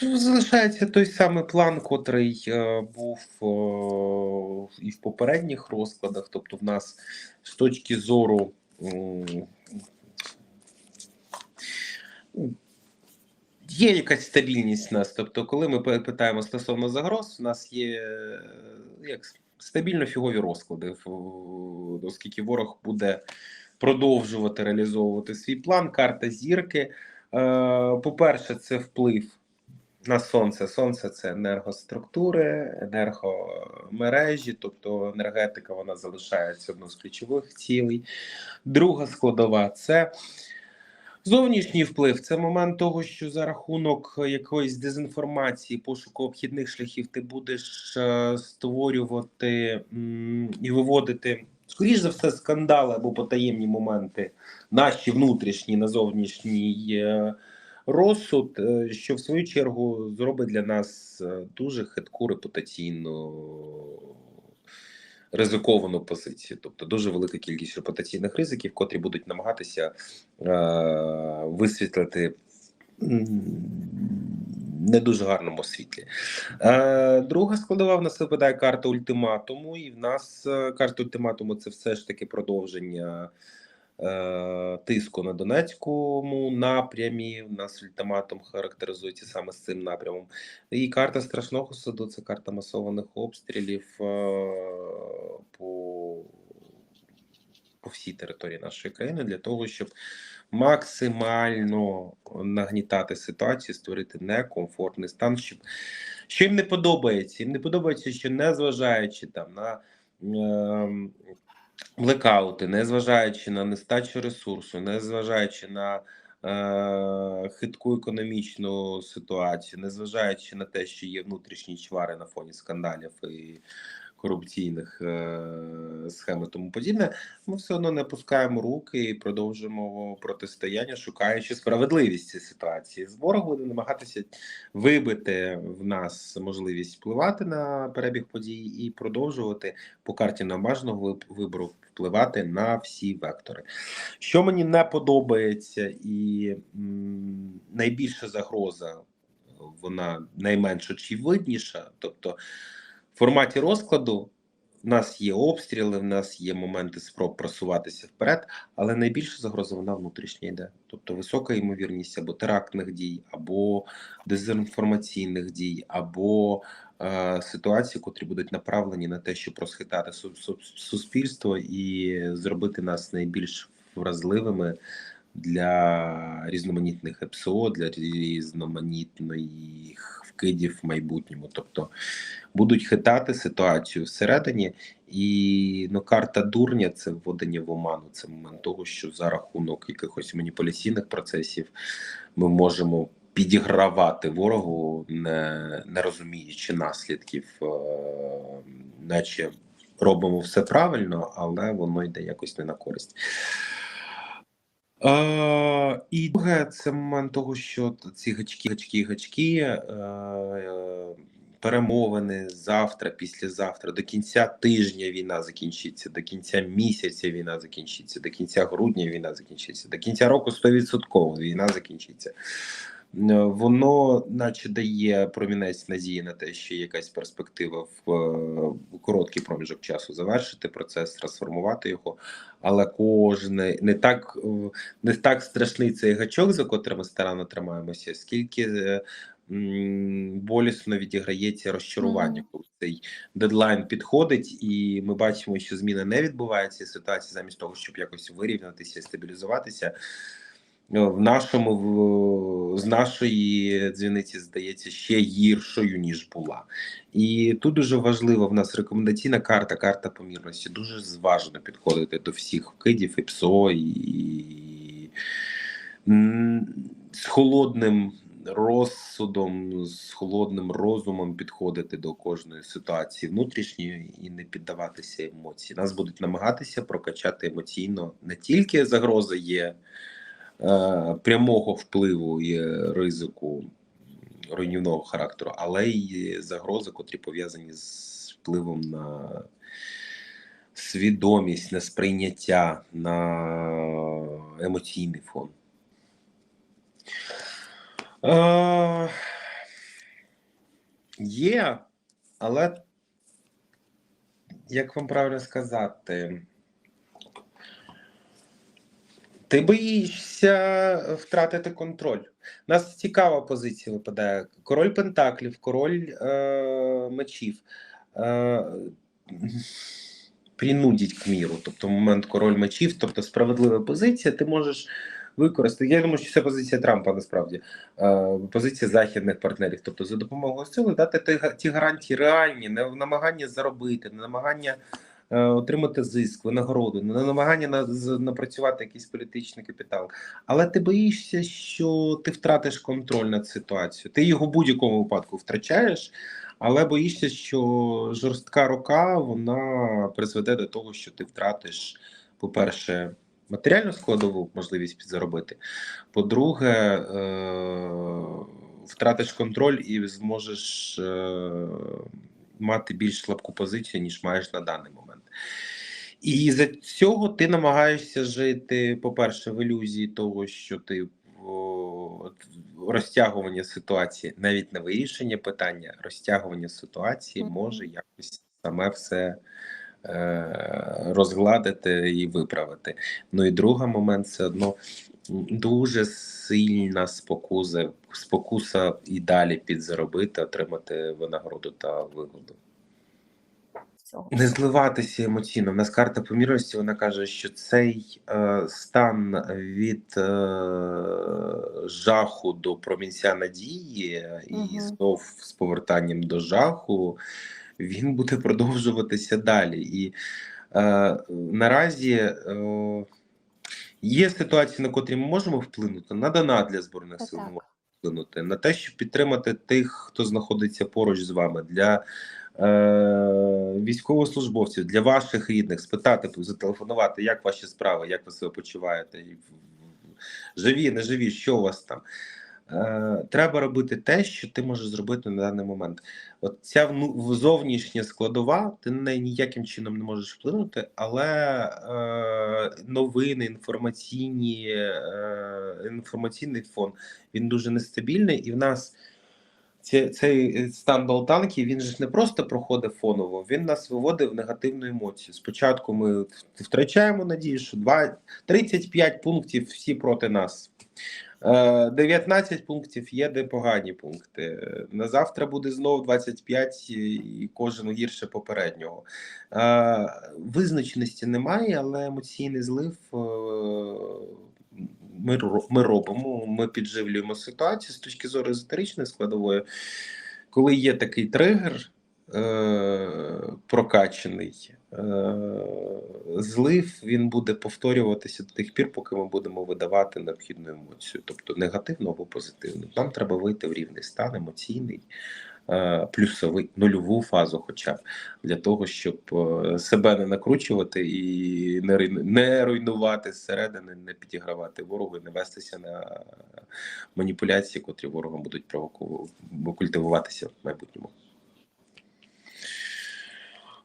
Залишається той самий план, котрий е, був е, і в попередніх розкладах. Тобто, в нас з точки зору є якась стабільність в нас. Тобто, коли ми питаємо стосовно загроз, у нас є е, як стабільно фігові розклади, оскільки ворог буде продовжувати реалізовувати свій план. Карта зірки. По-перше, це вплив на сонце. Сонце це енергоструктури, енергомережі, тобто енергетика вона залишається одною з ключових цілей. Друга складова це зовнішній вплив. Це момент того, що за рахунок якоїсь дезінформації, пошуку обхідних шляхів, ти будеш е, створювати і виводити. Скоріш за все, скандали або потаємні моменти, наші внутрішні на зовнішній е, розсуд, е, що в свою чергу зробить для нас е, дуже хитку репутаційну ризиковану позицію, тобто дуже велика кількість репутаційних ризиків, котрі будуть намагатися е, висвітлити не дуже гарному світлі. Е, друга складова в нас випадає карта ультиматуму, і в нас е, карта ультиматуму це все ж таки продовження тиску на Донецькому напрямі. У нас ультиматум характеризується саме з цим напрямом. І карта страшного суду це карта масованих обстрілів е, по, по всій території нашої країни для того, щоб максимально нагнітати ситуацію, створити некомфортний стан. Щоб що їм не подобається. Їм не подобається, що незважаючи там на. Блекаути, незважаючи на нестачу ресурсу, незважаючи на е, хитку економічну ситуацію, незважаючи на те, що є внутрішні чвари на фоні скандалів і корупційних е, схем і тому подібне, ми все одно не опускаємо руки і продовжуємо протистояння, шукаючи справедливість цієї ситуації. З буде намагатися вибити в нас можливість впливати на перебіг подій і продовжувати по карті намажного вибору впливати на всі вектори. Що мені не подобається, і м, найбільша загроза, вона найменш очевидніша. Тобто, в форматі розкладу в нас є обстріли, в нас є моменти спроб просуватися вперед, але найбільша загроза вона внутрішня йде. Тобто висока ймовірність або терактних дій, або дезінформаційних дій, або е, ситуацій, котрі будуть направлені на те, щоб розхитати су- су- суспільство і зробити нас найбільш вразливими для різноманітних ЕПСО, для різноманітних вкидів в майбутньому. Тобто будуть хитати ситуацію всередині, і ну, карта дурня це вводення в оману. Це момент того, що за рахунок якихось маніпуляційних процесів ми можемо підігравати ворогу, не, не розуміючи наслідків, е, наче робимо все правильно, але воно йде якось не на користь. І друге, це момент того, що ці гачки, гачки, гачки, е, е, перемовини завтра, післязавтра, до кінця тижня війна закінчиться, до кінця місяця війна закінчиться, до кінця грудня війна закінчиться, до кінця року 100% війна закінчиться. Е, Воно, наче, дає промінець надії на те, що є якась перспектива в, е, в короткий проміжок часу завершити процес, трансформувати його, але кожне не так е, не так страшний цей гачок, за котрим ми старанно тримаємося, скільки болісно відіграється розчарування, Мгм. коли цей дедлайн підходить, і ми бачимо, що зміни не відбуваються. Ситуація замість того, щоб якось вирівнятися і стабілізуватися. Е, В нашому з нашої дзвіниці здається ще гіршою ніж була, і тут дуже важливо в нас рекомендаційна карта, карта помірності. Дуже зважено підходити до всіх вкидів і ПСО, і з холодним розсудом, з холодним розумом підходити до кожної ситуації внутрішньої і не піддаватися емоції. Нас будуть намагатися прокачати емоційно не тільки загроза є прямого впливу і ризику руйнівного характеру, але й загрози, котрі пов'язані з впливом на свідомість, на сприйняття, на емоційний фон. Е, Є, але як вам правильно сказати, ти боїшся втратити контроль. Нас цікава позиція випадає. Король Пентаклів, король е, мечів. Е, принудіть к міру. Тобто, момент король мечів, тобто справедлива позиція, ти можеш використати. Я думаю, що це позиція Трампа насправді е, позиція західних партнерів. Тобто, за допомогою сили дати ті- ті гарантії реальні, не намагання заробити, не намагання. Е, Отримати зиск, винагороду, не намагання на, напрацювати якийсь політичний капітал. Але ти боїшся, що ти втратиш контроль над ситуацією. Ти його в будь-якому випадку втрачаєш, але боїшся, що жорстка рука вона призведе до того, що ти втратиш, по-перше, матеріальну складову можливість підзаробити. По-друге, е- втратиш контроль і зможеш е- мати більш слабку позицію, ніж маєш на даний момент. І за цього ти намагаєшся жити, по-перше, в ілюзії того, що ти о, розтягування ситуації, навіть не вирішення питання, розтягування ситуації може якось саме все е, розгладити і виправити. Ну і другий момент все одно дуже сильна спокуса, спокуса і далі підзаробити, отримати винагороду та вигоду. Цього. Не зливатися емоційно. У нас карта помірності, вона каже, що цей е, стан від е, жаху до промінця надії, і Мгм. знов з повертанням до жаху, він буде продовжуватися далі. І е, наразі е, є ситуації, на котрі ми можемо вплинути на донат для збройних сил. можемо вплинути на те, щоб підтримати тих, хто знаходиться поруч з вами, для військовослужбовців, для ваших рідних, спитати, зателефонувати, як ваші справи, як ви себе почуваєте, живі, не живі, що у вас там. Е, треба робити те, що ти можеш зробити на даний момент. От ця зовнішня складова, ти на неї ніяким чином не можеш вплинути, але е, новини, інформаційні, е, інформаційний фон він дуже нестабільний, і в нас цей стан болтанки він же не просто проходить фоново, він нас виводить в негативну емоцію. Спочатку ми втрачаємо надію, що два- 35 пунктів всі проти нас. Е, 19 пунктів є де погані пункти. Е, На завтра буде знову 25 і- і кожен гірше попереднього. Е, Визначеності немає, але емоційний злив е, ми, ми робимо. Ми підживлюємо ситуацію з точки зору езотеричної складової. Коли є такий тригер е, прокачаний, е, злив він буде повторюватися до тих пір, поки ми будемо видавати необхідну емоцію, тобто негативну або позитивну. Нам треба вийти в рівний стан емоційний, плюсовий, нульову фазу, хоча б для того, щоб е, себе не накручувати і не, руйнувати зсередини, не підігравати ворогу, не вестися на маніпуляції, котрі ворогом будуть провоку- культивуватися в майбутньому.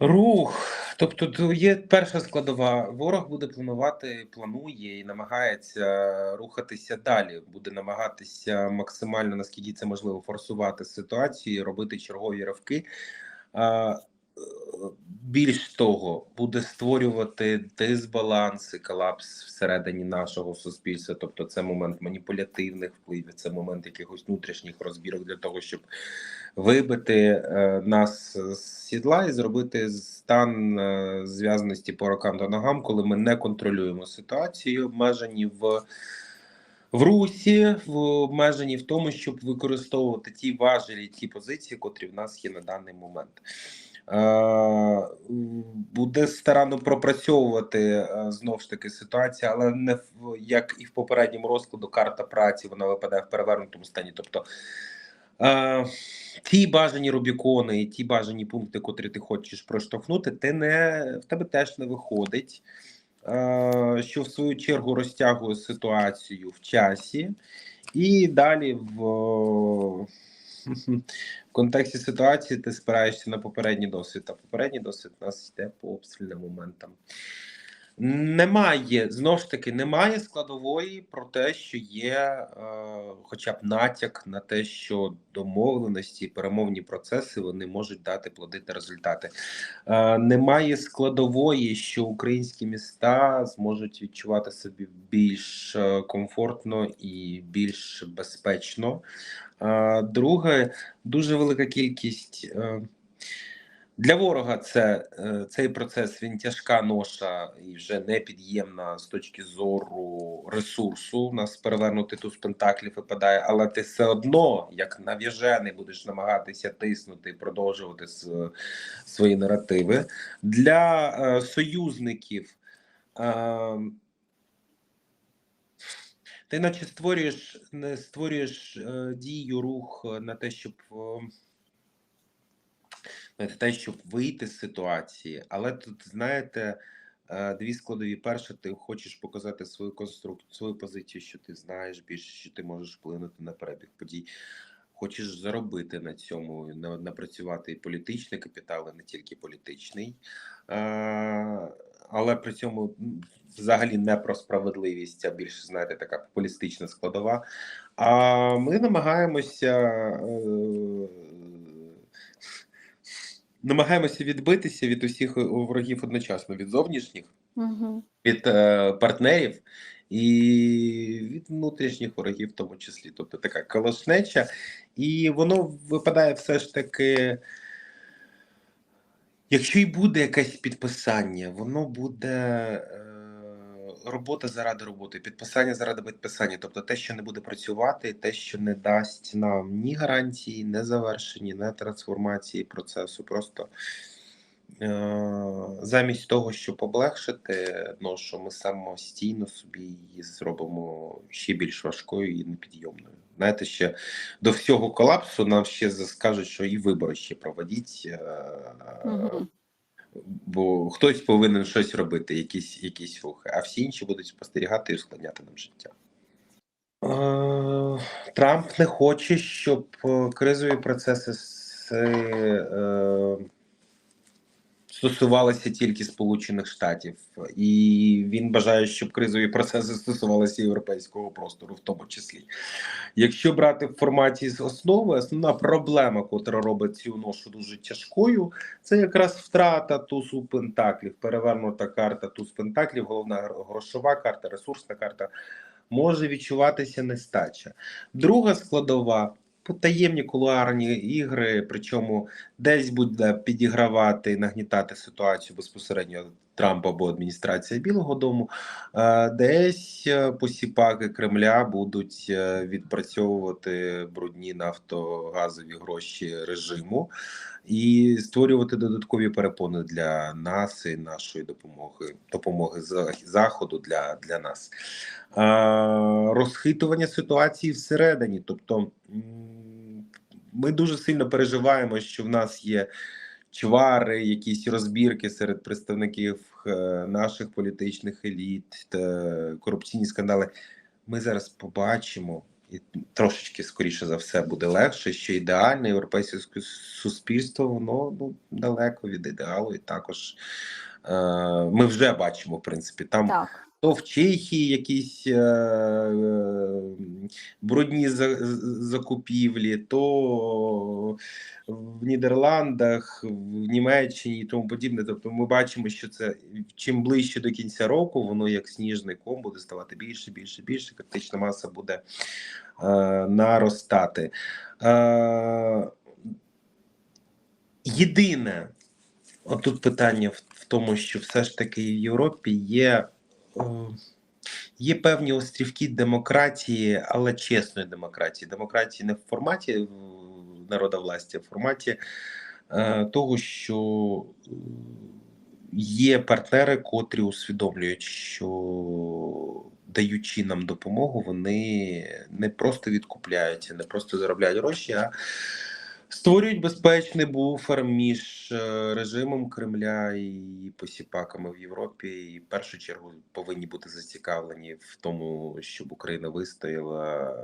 Рух. Тобто то є перша складова. Ворог буде планувати, планує і намагається рухатися далі. Буде намагатися максимально, наскільки це можливо, форсувати ситуацію, робити чергові ривки. Більш того, буде створювати дисбаланси, колапс всередині нашого суспільства. Тобто, це момент маніпулятивних впливів, це момент якихось внутрішніх розбірок для того, щоб вибити е, нас з сідла і зробити стан е, зв'язаності по рукам та ногам, коли ми не контролюємо ситуацію, обмежені в. В русі в обмеженні в тому, щоб використовувати ті важелі, ті позиції, котрі в нас є на даний момент. Е, буде старанно пропрацьовувати е, знов ж таки ситуація, але не як і в попередньому розкладу карта праці вона випадає в перевернутому стані. Тобто е, ті бажані Рубікони і ті бажані пункти, котрі ти хочеш проштовхнути, ти не в тебе теж не виходить. Що в свою чергу розтягує ситуацію в часі, і далі в, в контексті ситуації ти спираєшся на попередній досвід. А попередній досвід у нас йде по обстрільним моментам. Немає знову ж таки, немає складової про те, що є е, хоча б натяк на те, що домовленості, перемовні процеси вони можуть дати плоди та результати. Е, немає складової, що українські міста зможуть відчувати собі більш е, комфортно і більш безпечно. Друге, дуже велика кількість. Е, для ворога це е, цей процес він тяжка ноша і вже непід'ємна з точки зору ресурсу. У нас перевернути туз пентаклів випадає, але ти все одно, як нав'яжений, будеш намагатися тиснути продовжувати свої наративи для е, союзників. Ти наче створюєш, не створюєш е, дію, рух е, на те, щоб. е, на те, щоб вийти з ситуації, але тут знаєте. е, Дві складові. Перше, ти хочеш показати свою конструкцію, свою позицію, що ти знаєш більше, що ти можеш вплинути на перебіг подій. Хочеш заробити на цьому, на- напрацювати і політичний капітал, і не тільки політичний, Е, але при цьому взагалі не про справедливість, а більше знаєте, така популістична складова. А ми намагаємося. е, намагаємося відбитися від усіх ворогів одночасно від зовнішніх, Угу. від е, партнерів і від внутрішніх ворогів, в тому числі. Тобто така колошнеча, і воно випадає все ж таки. Якщо і буде якесь підписання, воно буде е, робота заради роботи, підписання заради підписання. Тобто те, що не буде працювати, те, що не дасть нам ні гарантії, не завершені, не трансформації процесу. Просто е, замість того, щоб облегшити ношу, ми самостійно собі її зробимо ще більш важкою і непідйомною. Знаєте, ще до всього колапсу нам ще скажуть, що і вибори ще проводіть. Угу. Бо хтось повинен щось робити, якісь, якісь рухи, а всі інші будуть спостерігати і ускладняти нам життя. Е, Трамп не хоче, щоб е, кризові процеси с- е, стосувалися тільки Сполучених Штатів, і він бажає, щоб кризові процеси стосувалися європейського простору, в тому числі. Якщо брати в форматі з основи, основна проблема, котра робить цю ношу дуже тяжкою, це якраз втрата тузу пентаклів, перевернута карта туз пентаклів, головна грошова карта, ресурсна карта. Може відчуватися нестача. Друга складова потаємні кулуарні ігри, причому десь буде підігравати нагнітати ситуацію безпосередньо Трампа або адміністрація Білого Дому, е, десь е, посіпаки Кремля будуть е, відпрацьовувати брудні нафтогазові гроші режиму і створювати додаткові перепони для нас і нашої допомоги, допомоги заходу для, для нас. Розхитування ситуації всередині, тобто. ми дуже сильно переживаємо, що в нас є чвари, якісь розбірки серед представників е, наших політичних еліт, корупційні скандали. Ми зараз побачимо, і трошечки скоріше за все буде легше, що ідеальне європейське суспільство воно ну далеко від ідеалу, і також е, ми вже бачимо, в принципі, там Так. То в Чехії якісь е, е, брудні за, закупівлі, то в Нідерландах, в Німеччині і тому подібне. Тобто ми бачимо, що це чим ближче до кінця року, воно як сніжний ком буде ставати більше, більше, більше. Критична маса буде е, наростати. Е, єдине, отут питання в, тому, що все ж таки в Європі є. Е, Є певні острівки демократії, але чесної демократії. Демократії не в форматі е, народовластя, а в форматі е, того, що є партнери, котрі усвідомлюють, що даючи нам допомогу, вони не просто відкупляються, не просто заробляють гроші, а створюють безпечний буфер між е, режимом Кремля і посіпаками в Європі. І в першу чергу повинні бути зацікавлені в тому, щоб Україна вистояла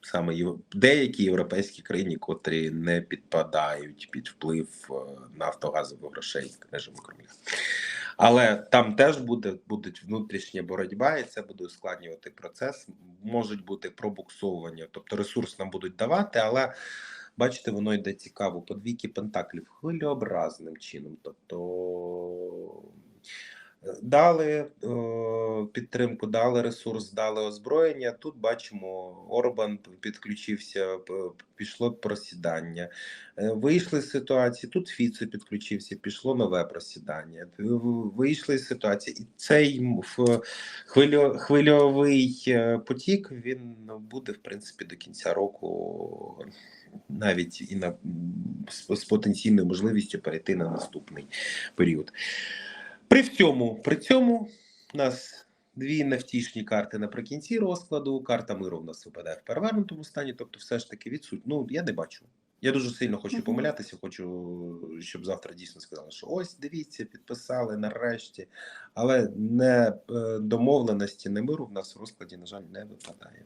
саме деякі європейські країни, котрі не підпадають під вплив е, нафтогазових грошей режиму Кремля. Але там теж буде будуть внутрішня боротьба, і це буде ускладнювати процес. Можуть бути пробуксовування, тобто ресурс нам будуть давати, але бачите, воно йде цікаво по двійки пентаклів хвилеобразним чином. Тобто дали е, підтримку, дали ресурс, дали озброєння. Тут бачимо, Орбан підключився, пішло просідання. Е, Вийшли з ситуації. Тут Фіцо підключився, пішло нове просідання. Вийшли з ситуації, і цей хвильовий е, потік він буде в принципі до кінця року, навіть і на з потенційною можливістю перейти на наступний період. При цьому, при цьому у нас дві невтішні карти наприкінці розкладу. Карта миру в нас випадає в перевернутому стані, тобто, все ж таки відсутні. Ну я не бачу. Я дуже сильно хочу Мгм. помилятися. Хочу, щоб завтра дійсно сказали, що ось дивіться, підписали нарешті. Але не е, домовленості, не миру в нас в розкладі, на жаль, не випадає.